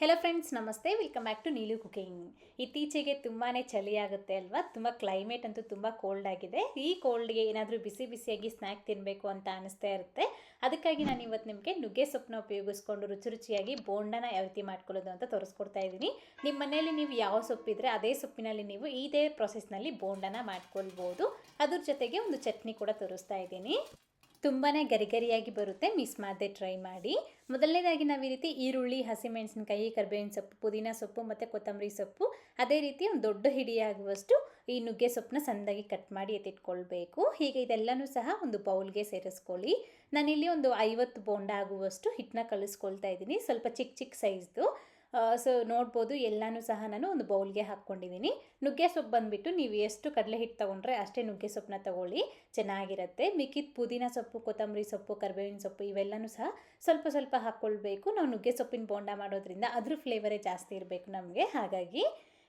Hello friends ನಮಸ್ತೆ. Welcome back to Neelu cooking ಇತ್ತೀಚೆಗೆ ತುಂಬಾ ಚಳಿ ಆಗುತ್ತೆ ಅಲ್ವಾ? ತುಂಬ ಕ್ಲೈಮೇಟ್ ಅಂತೂ ತುಂಬ ಕೋಲ್ಡ್ ಆಗಿದೆ. ಈ ಕೋಲ್ಡ್ಗೆ ಏನಾದರೂ ಬಿಸಿ ಬಿಸಿಯಾಗಿ ಸ್ನ್ಯಾಕ್ ತಿನ್ನಬೇಕು ಅಂತ ಅನಿಸ್ತಾ ಇರುತ್ತೆ. ಅದಕ್ಕಾಗಿ ನಾನು ಇವತ್ತು ನಿಮಗೆ ನುಗ್ಗೆ ಸೊಪ್ಪನ್ನ ಉಪಯೋಗಿಸ್ಕೊಂಡು ರುಚಿ ರುಚಿಯಾಗಿ ಬೋಂಡನ ಯಾವ ರೀತಿ ಮಾಡ್ಕೊಳ್ಳೋದು ಅಂತ ತೋರಿಸ್ಕೊಡ್ತಾ ಇದ್ದೀನಿ. ನಿಮ್ಮ ಮನೆಯಲ್ಲಿ ನೀವು ಯಾವ ಸೊಪ್ಪಿದ್ರೆ ಅದೇ ಸೊಪ್ಪಿನಲ್ಲಿ ನೀವು ಇದೇ ಪ್ರೊಸೆಸ್ನಲ್ಲಿ ಬೋಂಡನ ಮಾಡ್ಕೊಳ್ಬೋದು. ಅದ್ರ ಜೊತೆಗೆ ಒಂದು ಚಟ್ನಿ ಕೂಡ ತೋರಿಸ್ತಾ ಇದ್ದೀನಿ. ತುಂಬಾ ಗರಿಗರಿಯಾಗಿ ಬರುತ್ತೆ. ಮಿಸ್ ಮಾಡದೆ ಟ್ರೈ ಮಾಡಿ. ಮೊದಲನೇದಾಗಿ ನಾವು ಈ ರೀತಿ ಈರುಳ್ಳಿ, ಹಸಿಮೆಣಸಿನಕಾಯಿ, ಕರ್ಬೇವಿನ ಸೊಪ್ಪು, ಪುದೀನ ಸೊಪ್ಪು ಮತ್ತು ಕೊತ್ತಂಬರಿ ಸೊಪ್ಪು ಅದೇ ರೀತಿ ಒಂದು ದೊಡ್ಡ ಹಿಡಿಯಾಗುವಷ್ಟು ಈ ನುಗ್ಗೆ ಸೊಪ್ಪನ್ನ ಸಣ್ಣದಾಗಿ ಕಟ್ ಮಾಡಿ ಎತ್ತಿಟ್ಕೊಳ್ಬೇಕು. ಹೀಗೆ ಇದೆಲ್ಲನೂ ಸಹ ಒಂದು ಬೌಲ್ಗೆ ಸೇರಿಸ್ಕೊಳ್ಳಿ. ನಾನಿಲ್ಲಿ ಒಂದು ಐವತ್ತು ಬೋಂಡ ಆಗುವಷ್ಟು ಹಿಟ್ಟನ್ನ ಕಲಿಸ್ಕೊಳ್ತಾ ಇದ್ದೀನಿ. ಸ್ವಲ್ಪ ಚಿಕ್ಕ ಚಿಕ್ಕ ಸೈಜ್ದು. ಸೊ ನೋಡ್ಬೋದು, ಎಲ್ಲನೂ ಸಹ ನಾನು ಒಂದು ಬೌಲ್ಗೆ ಹಾಕ್ಕೊಂಡಿದ್ದೀನಿ ನುಗ್ಗೆ ಸೊಪ್ಪು ಬಂದುಬಿಟ್ಟು ನೀವು ಎಷ್ಟು ಕಡಲೆ ಹಿಟ್ಟು ತೊಗೊಂಡ್ರೆ ಅಷ್ಟೇ ನುಗ್ಗೆ ಸೊಪ್ಪನ್ನ ತೊಗೊಳ್ಳಿ, ಚೆನ್ನಾಗಿರುತ್ತೆ. ಮಿಕ್ಕಿದ ಪುದೀನ ಸೊಪ್ಪು, ಕೊತ್ತಂಬರಿ ಸೊಪ್ಪು, ಕರಿಬೇವಿನ ಸೊಪ್ಪು ಇವೆಲ್ಲನೂ ಸಹ ಸ್ವಲ್ಪ ಸ್ವಲ್ಪ ಹಾಕ್ಕೊಳ್ಬೇಕು. ನಾವು ನುಗ್ಗೆ ಸೊಪ್ಪಿನ ಬೋಂಡ ಮಾಡೋದ್ರಿಂದ ಅದ್ರ ಫ್ಲೇವರೇ ಜಾಸ್ತಿ ಇರಬೇಕು ನಮಗೆ. ಹಾಗಾಗಿ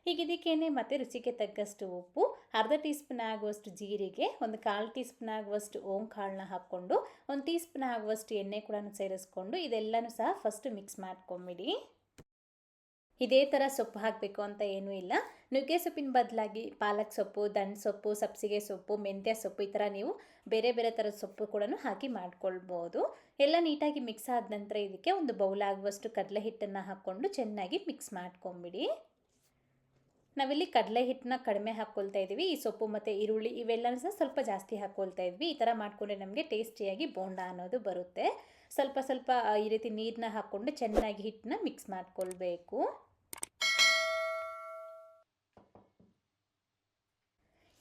ಈಗ ಇದಕ್ಕೇನೆ ಮತ್ತು ರುಚಿಗೆ ತಕ್ಕಷ್ಟು ಉಪ್ಪು, ಅರ್ಧ ಟೀ ಸ್ಪೂನ್ ಆಗುವಷ್ಟು ಜೀರಿಗೆ, ಒಂದು ಕಾಲು ಟೀ ಸ್ಪೂನ್ ಆಗುವಷ್ಟು ಓಂ ಕಾಳನ್ನ ಹಾಕ್ಕೊಂಡು, ಒಂದು ಟೀ ಸ್ಪೂನ್ ಆಗುವಷ್ಟು ಎಣ್ಣೆ ಕೂಡ ಸೇರಿಸ್ಕೊಂಡು ಇದೆಲ್ಲನೂ ಸಹ ಫಸ್ಟ್ ಮಿಕ್ಸ್ ಮಾಡ್ಕೊಂಬಿಡಿ. ಇದೇ ಥರ ಸೊಪ್ಪು ಹಾಕಬೇಕು ಅಂತ ಏನೂ ಇಲ್ಲ. ನುಗ್ಗೆ ಸೊಪ್ಪಿನ ಬದಲಾಗಿ ಪಾಲಕ್ ಸೊಪ್ಪು ದನ್ ಸೊಪ್ಪು, ಸಬ್ಸಿಗೆ ಸೊಪ್ಪು, ಮೆಂತ್ಯ ಸೊಪ್ಪು ಈ ಥರ ನೀವು ಬೇರೆ ಬೇರೆ ಥರದ ಸೊಪ್ಪು ಕೂಡ ಹಾಕಿ ಮಾಡ್ಕೊಳ್ಬೋದು. ಎಲ್ಲ ನೀಟಾಗಿ ಮಿಕ್ಸ್ ಆದ ನಂತರ ಇದಕ್ಕೆ ಒಂದು ಬೌಲ್ ಆಗುವಷ್ಟು ಕಡಲೆ ಹಿಟ್ಟನ್ನು ಹಾಕ್ಕೊಂಡು ಚೆನ್ನಾಗಿ ಮಿಕ್ಸ್ ಮಾಡ್ಕೊಂಬಿಡಿ. ನಾವಿಲ್ಲಿ ಕಡಲೆ ಹಿಟ್ಟನ್ನ ಕಡಿಮೆ ಹಾಕ್ಕೊಳ್ತಾ ಇದ್ದೀವಿ. ಈ ಸೊಪ್ಪು ಮತ್ತು ಈರುಳ್ಳಿ ಇವೆಲ್ಲನೂ ಸಹ ಸ್ವಲ್ಪ ಜಾಸ್ತಿ ಹಾಕ್ಕೊಳ್ತಾ ಇದ್ವಿ. ಈ ಥರ ಮಾಡಿಕೊಂಡ್ರೆ ನಮಗೆ ಟೇಸ್ಟಿಯಾಗಿ ಬೋಂಡ ಅನ್ನೋದು ಬರುತ್ತೆ. ಸ್ವಲ್ಪ ಸ್ವಲ್ಪ ಈ ರೀತಿ ನೀರನ್ನ ಹಾಕ್ಕೊಂಡು ಚೆನ್ನಾಗಿ ಹಿಟ್ಟನ್ನ ಮಿಕ್ಸ್ ಮಾಡ್ಕೊಳ್ಬೇಕು.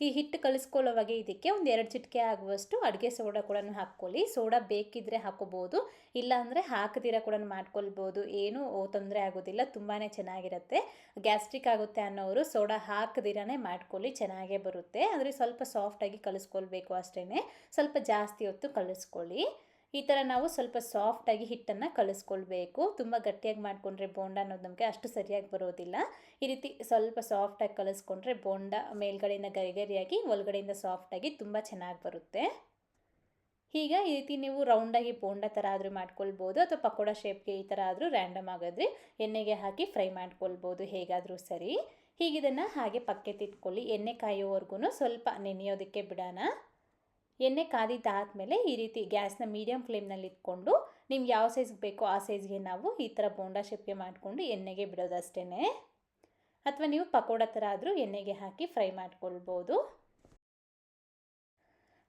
ಈ ಹಿಟ್ಟು ಕಲಿಸ್ಕೊಳ್ಳೋವಾಗ ಇದಕ್ಕೆ ಒಂದು ಎರಡು ಚಿಟಿಕೆ ಆಗುವಷ್ಟು ಅಡುಗೆ ಸೋಡಾ ಕೂಡ ಹಾಕ್ಕೊಳ್ಳಿ. ಸೋಡಾ ಬೇಕಿದ್ದರೆ ಹಾಕೋಬೋದು, ಇಲ್ಲಾಂದರೆ ಹಾಕದಿರ ಕೂಡ ಮಾಡ್ಕೊಳ್ಬೋದು. ಏನೂ ತೊಂದರೆ ಆಗೋದಿಲ್ಲ ತುಂಬಾ ಚೆನ್ನಾಗಿರುತ್ತೆ. ಗ್ಯಾಸ್ಟ್ರಿಕ್ ಆಗುತ್ತೆ ಅನ್ನೋರು ಸೋಡಾ ಹಾಕದಿರನೇ ಮಾಡ್ಕೊಳ್ಳಿ, ಚೆನ್ನಾಗೇ ಬರುತ್ತೆ. ಆದರೆ ಸ್ವಲ್ಪ ಸಾಫ್ಟಾಗಿ ಕಲಿಸ್ಕೊಳ್ಬೇಕು ಅಷ್ಟೇನೆ. ಸ್ವಲ್ಪ ಜಾಸ್ತಿ ಹೊತ್ತು ಕಲಿಸ್ಕೊಳ್ಳಿ. ಈ ಥರ ನಾವು ಸ್ವಲ್ಪ ಸಾಫ್ಟಾಗಿ ಹಿಟ್ಟನ್ನು ಕಲಿಸ್ಕೊಳ್ಬೇಕು. ತುಂಬ ಗಟ್ಟಿಯಾಗಿ ಮಾಡಿಕೊಂಡ್ರೆ ಬೋಂಡ ಅನ್ನೋದು ನಮಗೆ ಅಷ್ಟು ಸರಿಯಾಗಿ ಬರೋದಿಲ್ಲ. ಈ ರೀತಿ ಸ್ವಲ್ಪ ಸಾಫ್ಟಾಗಿ ಕಲಿಸ್ಕೊಂಡ್ರೆ ಬೋಂಡ ಮೇಲ್ಗಡೆಯಿಂದ ಗರಿಗರಿಯಾಗಿ ಒಳಗಡೆಯಿಂದ ಸಾಫ್ಟಾಗಿ ತುಂಬ ಚೆನ್ನಾಗಿ ಬರುತ್ತೆ. ಈಗ ಈ ರೀತಿ ನೀವು ರೌಂಡಾಗಿ ಬೋಂಡ ಥರ ಆದರೂ ಮಾಡ್ಕೊಳ್ಬೋದು ಅಥವಾ ಪಕೋಡ ಶೇಪ್ಗೆ ಈ ಥರ ಆದರೂ ರ್ಯಾಂಡಮ್ ಆಗಿದ್ರೆ ಎಣ್ಣೆಗೆ ಹಾಕಿ ಫ್ರೈ ಮಾಡ್ಕೊಳ್ಬೋದು ಹೇಗಾದರೂ ಸರಿ. ಹೀಗಿದನ್ನು ಹಾಗೆ ಪಕ್ಕೆತ್ತಿಟ್ಕೊಳ್ಳಿ ಎಣ್ಣೆ ಕಾಯೋವರೆಗೂ ಸ್ವಲ್ಪ ನೆನೆಯೋದಕ್ಕೆ ಬಿಡೋಣ. ಎಣ್ಣೆ ಕಾದಿದ್ದಾದಮೇಲೆ ಈ ರೀತಿ ಗ್ಯಾಸ್ನ ಮೀಡಿಯಮ್ ಫ್ಲೇಮ್ನಲ್ಲಿ ಇಟ್ಕೊಂಡು ನಿಮ್ಗೆ ಯಾವ ಸೈಜ್ಗೆ ಬೇಕೋ ಆ ಸೈಜ್ಗೆ ನಾವು ಈ ಥರ ಬೋಂಡಾ ಶೆಪ್ಪೆ ಮಾಡಿಕೊಂಡು ಎಣ್ಣೆಗೆ ಬಿಡೋದಷ್ಟೇ ಅಥವಾ ನೀವು ಪಕೋಡ ಥರ ಆದರೂ ಎಣ್ಣೆಗೆ ಹಾಕಿ ಫ್ರೈ ಮಾಡ್ಕೊಳ್ಬೋದು.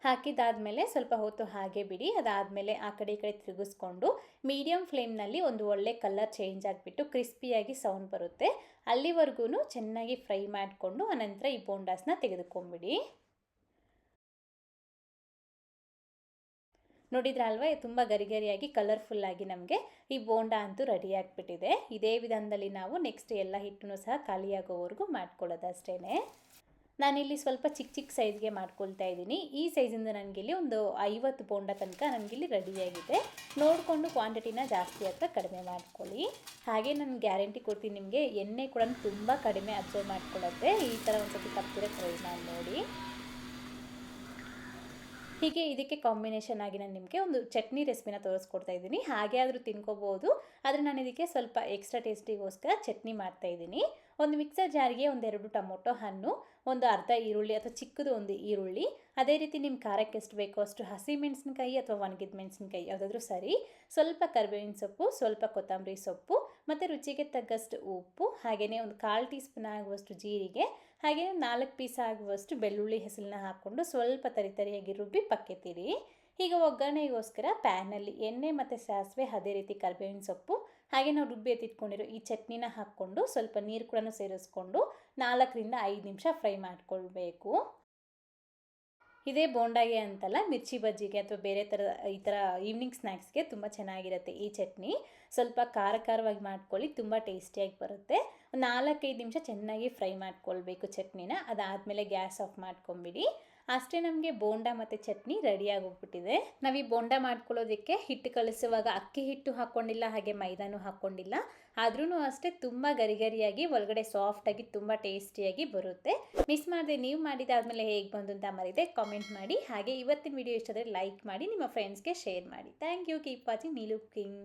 ಹಾಕಿದ್ದಾದಮೇಲೆ ಸ್ವಲ್ಪ ಹೊತ್ತು ಹಾಗೆ ಬಿಡಿ. ಅದಾದಮೇಲೆ ಆ ಕಡೆ ಈ ಕಡೆ ತಿರುಗಿಸ್ಕೊಂಡು ಮೀಡಿಯಮ್ ಫ್ಲೇಮ್ನಲ್ಲಿ ಒಂದು ಒಳ್ಳೆ ಕಲರ್ ಚೇಂಜ್ ಆಗಿಬಿಟ್ಟು ಕ್ರಿಸ್ಪಿಯಾಗಿ ಸೌಂಡ್ ಬರುತ್ತೆ. ಅಲ್ಲಿವರೆಗೂ ಚೆನ್ನಾಗಿ ಫ್ರೈ ಮಾಡಿಕೊಂಡು ಆನಂತರ ಈ ಬೋಂಡಾಸ್ನ ತೆಗೆದುಕೊಂಬಿಡಿ ನೋಡಿದ್ರಲ್ವ ತುಂಬ ಗರಿಗರಿಯಾಗಿ ಕಲರ್ಫುಲ್ಲಾಗಿ ನಮಗೆ ಈ ಬೋಂಡಾ ಅಂತೂ ರೆಡಿ ಆಗಿಬಿಟ್ಟಿದೆ. ಇದೇ ವಿಧಾನದಲ್ಲಿ ನಾವು ನೆಕ್ಸ್ಟ್ ಎಲ್ಲ ಹಿಟ್ಟನ್ನು ಸಹ ಖಾಲಿಯಾಗೋವರೆಗೂ ಮಾಡ್ಕೊಳ್ಳೋದಷ್ಟೇ ನಾನಿಲ್ಲಿ ಸ್ವಲ್ಪ ಚಿಕ್ಕ ಚಿಕ್ಕ ಸೈಜ್ಗೆ ಮಾಡ್ಕೊಳ್ತಾ ಇದ್ದೀನಿ. ಈ ಸೈಜಿಂದ ನನಗಿಲ್ಲಿ ಒಂದು ಐವತ್ತು ಬೋಂಡ ತನಕ ನನಗಿಲ್ಲಿ ರೆಡಿಯಾಗಿದೆ ನೋಡಿಕೊಂಡು ಕ್ವಾಂಟಿಟಿನ ಜಾಸ್ತಿ ಅಥವಾ ಕಡಿಮೆ ಮಾಡ್ಕೊಳ್ಳಿ. ಹಾಗೆ ನಾನು ಗ್ಯಾರಂಟಿ ಕೊಡ್ತೀನಿ ನಿಮಗೆ, ಎಣ್ಣೆ ಕೂಡ ತುಂಬ ಕಡಿಮೆ ಅಬ್ಸರ್ವ್ ಮಾಡ್ಕೊಳ್ಳುತ್ತೆ. ಈ ಥರ ಒಂದು ಸ್ವಲ್ಪ ತಪ್ಪಿರೋ ಟ್ರೈ ಮಾಡಿ ನೋಡಿ. ಹೀಗೆ ಇದಕ್ಕೆ ಕಾಂಬಿನೇಷನ್ ಆಗಿ ನಾನು ನಿಮಗೆ ಒಂದು ಚಟ್ನಿ ರೆಸಿಪಿನ ತೋರಿಸ್ಕೊಡ್ತಾ ಇದ್ದೀನಿ. ಹಾಗೆ ಆದರೂ ತಿನ್ಕೋಬೋದು. ಆದರೆ ನಾನು ಇದಕ್ಕೆ ಸ್ವಲ್ಪ ಎಕ್ಸ್ಟ್ರಾ ಟೇಸ್ಟಿಗೋಸ್ಕರ ಚಟ್ನಿ ಮಾಡ್ತಾ ಇದ್ದೀನಿ. ಒಂದು ಮಿಕ್ಸರ್ ಜಾರಿಗೆ ಒಂದೆರಡು ಟೊಮೊಟೊ ಹಣ್ಣು, ಒಂದು ಅರ್ಧ ಈರುಳ್ಳಿ ಅಥವಾ ಚಿಕ್ಕದು ಒಂದು ಈರುಳ್ಳಿ. ಅದೇ ರೀತಿ ನಿಮ್ಮ ಖಾರಕ್ಕೆ ಎಷ್ಟು ಬೇಕೋ ಅಷ್ಟು ಹಸಿ ಮೆಣಸಿನಕಾಯಿ ಅಥವಾ ಒಣಗಿದ ಮೆಣಸಿನಕಾಯಿ ಯಾವುದಾದ್ರೂ ಸರಿ. ಸ್ವಲ್ಪ ಕರಿಬೇವಿನ ಸೊಪ್ಪು, ಸ್ವಲ್ಪ ಕೊತ್ತಂಬರಿ ಸೊಪ್ಪು ಮತ್ತು ರುಚಿಗೆ ತಕ್ಕಷ್ಟು ಉಪ್ಪು ಹಾಗೆಯೇ ಒಂದು ಕಾಲು ಟೀ ಸ್ಪೂನ್ ಆಗುವಷ್ಟು ಜೀರಿಗೆ ಹಾಗೆಯೇ ನಾಲ್ಕು ಪೀಸ್ ಆಗುವಷ್ಟು ಬೆಳ್ಳುಳ್ಳಿ ಹೆಸರನ್ನ ಹಾಕ್ಕೊಂಡು ಸ್ವಲ್ಪ ತರಿತರಿಯಾಗಿ ರುಬ್ಬಿ ಪಕ್ಕೆತ್ತಿರಿ. ಈಗ ಒಗ್ಗರಣೆಗೋಸ್ಕರ ಪ್ಯಾನಲ್ಲಿ ಎಣ್ಣೆ ಮತ್ತು ಸಾಸಿವೆ ಅದೇ ರೀತಿ ಕರಿಬೇವಿನ ಸೊಪ್ಪು, ಹಾಗೆ ನಾವು ರುಬ್ಬಿ ಎತ್ತಿಟ್ಕೊಂಡಿರೋ ಈ ಚಟ್ನಿನ ಹಾಕ್ಕೊಂಡು ಸ್ವಲ್ಪ ನೀರು ಕೂಡ ಸೇರಿಸ್ಕೊಂಡು ನಾಲ್ಕರಿಂದ ಐದು ನಿಮಿಷ ಫ್ರೈ ಮಾಡಿಕೊಳ್ಬೇಕು. ಇದೇ ಬೋಂಡಾಗೆ ಅಂತಲ್ಲ ಮಿರ್ಚಿ ಬಜ್ಜಿಗೆ ಅಥವಾ ಬೇರೆ ಥರದ ಈ ಥರ ಈವ್ನಿಂಗ್ ಸ್ನ್ಯಾಕ್ಸ್ಗೆ ತುಂಬ ಚೆನ್ನಾಗಿರುತ್ತೆ ಈ ಚಟ್ನಿ. ಸ್ವಲ್ಪ ಖಾರ ಖಾರವಾಗಿ ಮಾಡ್ಕೊಳ್ಳಿ, ತುಂಬ ಟೇಸ್ಟಿಯಾಗಿ ಬರುತ್ತೆ. ನಾಲ್ಕೈದು ನಿಮಿಷ ಚೆನ್ನಾಗಿ ಫ್ರೈ ಮಾಡ್ಕೊಳ್ಬೇಕು ಚಟ್ನಿನ, ಅದಾದಮೇಲೆ ಗ್ಯಾಸ್ ಆಫ್ ಮಾಡ್ಕೊಂಬಿಡಿ. ಅಷ್ಟೇ ನಮಗೆ ಬೋಂಡ ಮತ್ತು ಚಟ್ನಿ ರೆಡಿಯಾಗಿ ಹೋಗ್ಬಿಟ್ಟಿದೆ ನಾವು ಈ ಬೋಂಡ ಮಾಡ್ಕೊಳ್ಳೋದಕ್ಕೆ ಹಿಟ್ಟು ಕಲಿಸುವಾಗ ಅಕ್ಕಿ ಹಿಟ್ಟು ಹಾಕ್ಕೊಂಡಿಲ್ಲ ಹಾಗೆ ಮೈದಾನು ಹಾಕ್ಕೊಂಡಿಲ್ಲ ಆದ್ರೂ ಅಷ್ಟೇ ತುಂಬ ಗರಿಗರಿಯಾಗಿ, ಒಳಗಡೆ ಸಾಫ್ಟಾಗಿ ತುಂಬ ಟೇಸ್ಟಿಯಾಗಿ ಬರುತ್ತೆ. ಮಿಸ್ ಮಾಡಿದೆ, ನೀವು ಮಾಡಿದಾದ್ಮೇಲೆ ಹೇಗೆ ಬಂದು ಅಂತ ಮರಿದೆ ಕಾಮೆಂಟ್ ಮಾಡಿ. ಹಾಗೆ ಇವತ್ತಿನ ವಿಡಿಯೋ ಇಷ್ಟಾದರೆ ಲೈಕ್ ಮಾಡಿ, ನಿಮ್ಮ ಫ್ರೆಂಡ್ಸ್ಗೆ ಶೇರ್ ಮಾಡಿ. Thank you keep watching Neelu cooking